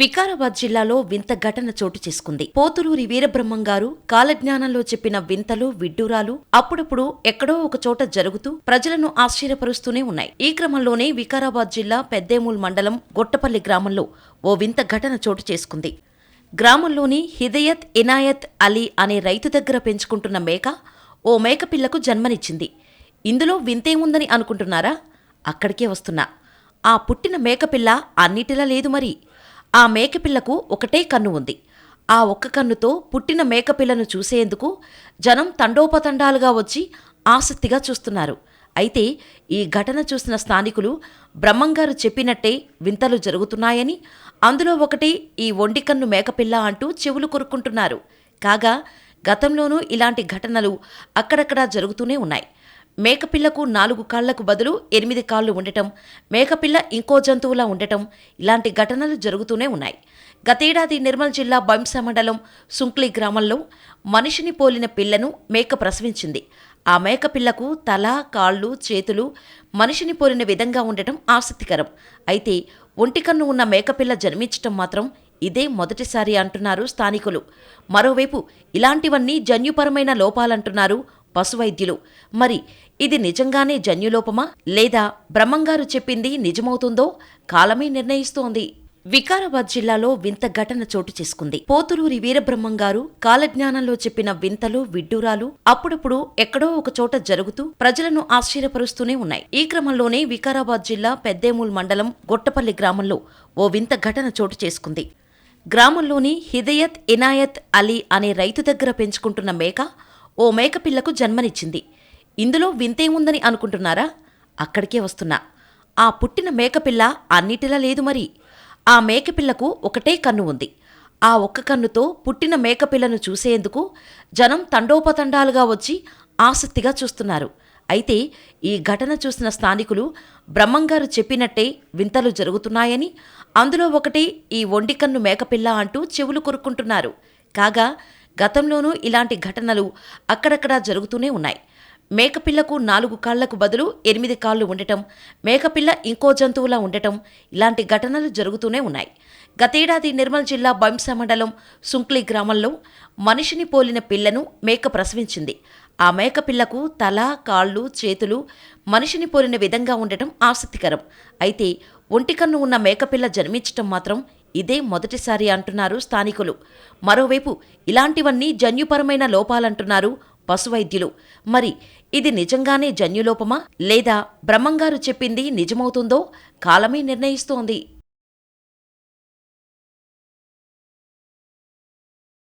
వికారాబాద్ జిల్లాలో వింత ఘటన చోటు చేసుకుంది. పోతులూరి వీరబ్రహ్మం గారు కాలజ్ఞానంలో చెప్పిన వింతలు విడ్డూరాలు అప్పుడప్పుడు ఎక్కడో ఒక చోట జరుగుతూ ప్రజలను ఆశ్చర్యపరుస్తూనే ఉన్నాయి. ఈ క్రమంలోనే వికారాబాద్ జిల్లా పెద్దేమూల్ మండలం గొట్టపల్లి గ్రామంలో ఓ వింత ఘటన చోటు చేసుకుంది. గ్రామంలోని హిదయత్ ఇనాయత్ అలీ అనే రైతు దగ్గర పెంచుకుంటున్న మేక ఓ మేకపిల్లకు జన్మనిచ్చింది. ఇందులో వింతేముందని అనుకుంటున్నారా? అక్కడికే వస్తున్నా. ఆ పుట్టిన మేకపిల్ల అన్నిటిలా లేదు మరి. ఆ మేకపిల్లకు ఒకటే కన్ను ఉంది. ఆ ఒక్క కన్నుతో పుట్టిన మేకపిల్లను చూసేందుకు జనం తండోపతండాలుగా వచ్చి ఆసక్తిగా చూస్తున్నారు. అయితే ఈ ఘటన చూసిన స్థానికులు బ్రహ్మంగారు చెప్పినట్టే వింతలు జరుగుతున్నాయని అందులో ఒకటి ఈ ఒండికన్ను మేకపిల్ల అంటూ చెవులు కొరుక్కుంటున్నారు. కాగా గతంలోనూ ఇలాంటి ఘటనలు అక్కడక్కడా జరుగుతూనే ఉన్నాయి. మేకపిల్లకు నాలుగు కాళ్ళకు బదులు ఎనిమిది కాళ్ళు ఉండటం మేకపిల్ల ఇంకో జంతువులా ఉండటం ఇలాంటి ఘటనలు జరుగుతూనే ఉన్నాయి. గతేడాది నిర్మల్ జిల్లా బంస మండలం సుంక్లి గ్రామంలో మనిషిని పోలిన పిల్లను మేక ప్రసవించింది. ఆ మేకపిల్లకు తల కాళ్ళు చేతులు మనిషిని పోలిన విధంగా ఉండటం ఆసక్తికరం. అయితే ఒంటికన్ను ఉన్న మేకపిల్ల జన్మించటం మాత్రం ఇదే మొదటిసారి అంటున్నారు స్థానికులు. మరోవైపు ఇలాంటివన్నీ జన్యుపరమైన లోపాలంటున్నారు పశువైద్యులు. మరి ఇది నిజంగానే జన్యులోపమా? లేదా బ్రహ్మంగారు చెప్పింది నిజమవుతుందో? కాలమే నిర్ణయిస్తోంది. వికారాబాద్ జిల్లాలో వింత ఘటన చోటు చేసుకుంది. పోతులూరి వీరబ్రహ్మం గారు కాలజ్ఞానంలో చెప్పిన వింతలు విడ్డూరాలు అప్పుడప్పుడు ఎక్కడో ఒక చోట జరుగుతూ ప్రజలను ఆశ్చర్యపరుస్తూనే ఉన్నాయి. ఈ క్రమంలోనే వికారాబాద్ జిల్లా పెద్దేమూల్ మండలం గొట్టపల్లి గ్రామంలో ఓ వింత ఘటన చోటు చేసుకుంది. గ్రామంలోని హిదయత్ ఇనాయత్ అలీ అనే రైతు దగ్గర పెంచుకుంటున్న మేక ఓ మేకపిల్లకు జన్మనిచ్చింది. ఇందులో వింతేముందని అనుకుంటున్నారా? అక్కడికే వస్తున్నా. ఆ పుట్టిన మేకపిల్ల అన్నిటిలా లేదు మరి. ఆ మేకపిల్లకు ఒకటే కన్ను ఉంది. ఆ ఒక్క కన్నుతో పుట్టిన మేకపిల్లను చూసేందుకు జనం తండోపతండాలుగా వచ్చి ఆసక్తిగా చూస్తున్నారు. అయితే ఈ ఘటన చూసిన స్థానికులు బ్రహ్మంగారు చెప్పినట్టే వింతలు జరుగుతున్నాయని అందులో ఒకటి ఈ ఒండికన్ను మేకపిల్ల అంటూ చెవులు కొరుక్కుంటున్నారు. కాగా గతంలోనూ ఇలాంటి ఘటనలు అక్కడక్కడా జరుగుతూనే ఉన్నాయి. మేకపిల్లకు నాలుగు కాళ్ళకు బదులు ఎనిమిది కాళ్ళు ఉండటం మేకపిల్ల ఇంకో జంతువులా ఉండటం ఇలాంటి ఘటనలు జరుగుతూనే ఉన్నాయి. గతేడాది నిర్మల్ జిల్లా బంస మండలం సుంక్లి గ్రామంలో మనిషిని పోలిన పిల్లను మేక ప్రసవించింది. ఆ మేకపిల్లకు తల కాళ్ళు చేతులు మనిషిని పోలిన విధంగా ఉండటం ఆసక్తికరం. అయితే ఒంటికన్ను ఉన్న మేకపిల్ల జన్మించటం మాత్రం ఇదే మొదటిసారి అంటున్నారు స్థానికులు. మరోవైపు ఇలాంటివన్నీ జన్యుపరమైన లోపాలంటున్నారు పశువైద్యులు. మరి ఇది నిజంగానే జన్యులోపమా? లేదా బ్రహ్మంగారు చెప్పింది నిజమవుతుందో కాలమే నిర్ణయిస్తోంది.